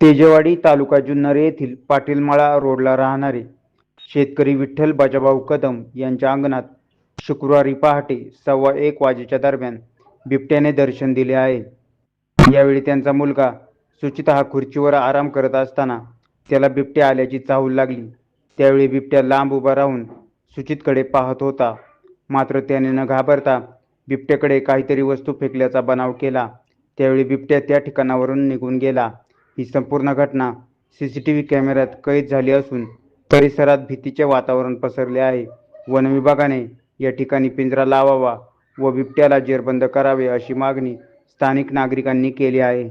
तेजवाडी तालुका जुन्नर येथील पाटीलमाळा रोडला राहणारे शेतकरी विठ्ठल बजाभाऊ कदम यांच्या अंगणात शुक्रवारी पहाटे सव्वा एक वाजेच्या दरम्यान बिबट्याने दर्शन दिले आहे. यावेळी त्यांचा मुलगा सुचिता हा खुर्चीवर आराम करत असताना त्याला बिबट्या आल्याची चाहूल लागली. त्यावेळी बिबट्या लांब उभा राहून सुचितकडे पाहत होता. मात्र त्याने न घाबरता बिबट्याकडे काहीतरी वस्तू फेकल्याचा बनाव केला. त्यावेळी बिबट्या त्या ठिकाणावरून निघून गेला. ही संपूर्ण घटना सी सी टी व्ही कॅमेऱ्यात कैद झाली असून परिसरात भीतीचे वातावरण पसरले आहे. वन विभागाने या ठिकाणी पिंजरा लावावा व बिबट्याला जेरबंद करावे अशी मागणी स्थानिक नागरिकांनी केली आहे.